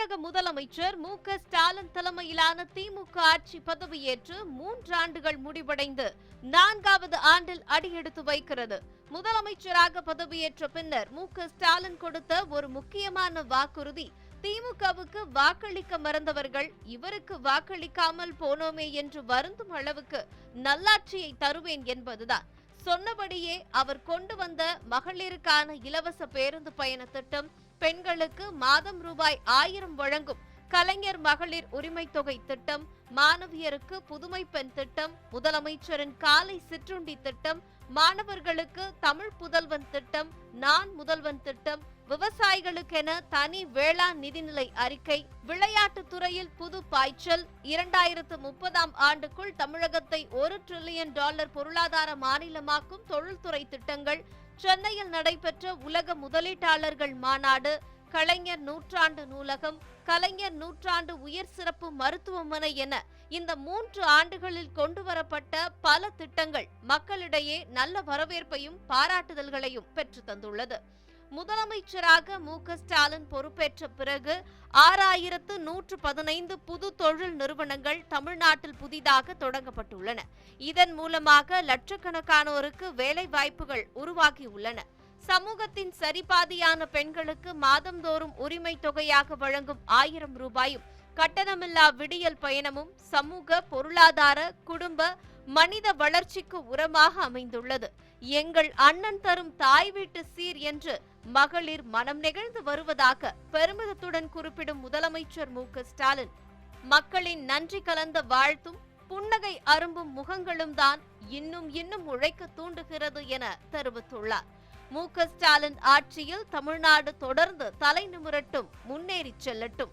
தமிழக முதலமைச்சர் மு க ஸ்டாலின் தலைமையிலான திமுக ஆட்சி பதவியேற்று மூன்றாண்டுகள் முடிவடைந்து நான்காவது ஆண்டில் அடியெடுத்து வைக்கிறது. முதலமைச்சராக பதவியேற்ற பின்னர் மு க ஸ்டாலின் கொடுத்த ஒரு முக்கியமான வாக்குறுதி திமுகவுக்கு வாக்களிக்க மறந்தவர்கள் இவருக்கு வாக்களிக்காமல் போனோமே என்று வருந்தும் அளவுக்கு நல்லாட்சியை தருவேன் என்பதுதான். சொன்னபடியே அவர் கொண்டு வந்த மகளிருக்கான இலவச பேருந்து பயண திட்டம் பெண்களுக்கு மாதம் ரூபாய் ஆயிரம் வழங்கும் கலைஞர் மகளிர் உரிமை தொகை திட்டம் மாணவியருக்கு புதுமை பெண் திட்டம் முதலமைச்சரின் காலை சிற்றுண்டி திட்டம் மாணவர்களுக்கு தமிழ் புதல்வன் திட்டம் நான் முதல்வன் திட்டம் விவசாயிகளுக்கென தனி வேளாண் நிதிநிலை அறிக்கை விளையாட்டுத்துறையில் புது பாய்ச்சல் இரண்டாயிரத்து முப்பதாம் ஆண்டுக்குள் தமிழகத்தை ஒரு டிரில்லியன் டாலர் பொருளாதார மாநிலமாக்கும் தொழில்துறை திட்டங்கள் சென்னையில் நடைபெற்ற உலக முதலீட்டாளர்கள் மாநாடு கலைஞர் நூற்றாண்டு நூலகம் கலைஞர் நூற்றாண்டு உயர் சிறப்பு மருத்துவமனை என இந்த மூன்று ஆண்டுகளில் கொண்டு வரப்பட்ட பல திட்டங்கள் மக்களிடையே நல்ல வரவேற்பையும் பாராட்டுதல்களையும் பெற்று தந்துள்ளது. முதலமைச்சராக மு க ஸ்டாலின் பொறுப்பேற்ற பிறகு ஆறாயிரத்து நூற்று பதினைந்து புது தொழில் நிறுவனங்கள் தமிழ்நாட்டில் புதிதாக தொடங்கப்பட்டுள்ளன. இதன் மூலமாக லட்சக்கணக்கானோருக்கு வேலை வாய்ப்புகள் உருவாகியுள்ளன சமூகத்தின் சரிபாதியான பெண்களுக்கு மாதந்தோறும் உரிமை தொகையாக வழங்கும் ஆயிரம் ரூபாயும் கட்டணமில்லா விடியல் பயணமும் சமூக பொருளாதார குடும்ப மனித வளர்ச்சிக்கு உரமாக அமைந்துள்ளது. எங்கள் அண்ணன் தரும் தாய் வீட்டு சீர் என்று மகளிர் மனம் நெகிழ்ந்து வருவதாக பெருமிதத்துடன் குறிப்பிடும் முதலமைச்சர் மு. ஸ்டாலின். மக்களின் நன்றி கலந்த வாழ்த்தும் புன்னகை அரும்பும் முகங்களும் தான் இன்னும் இன்னும் உழைக்க தூண்டுகிறது என தெரிவித்துள்ளார். மு. ஸ்டாலின் ஆட்சியில் தமிழ்நாடு தொடர்ந்து தலை நிமிரட்டும் முன்னேறிச் செல்லட்டும்.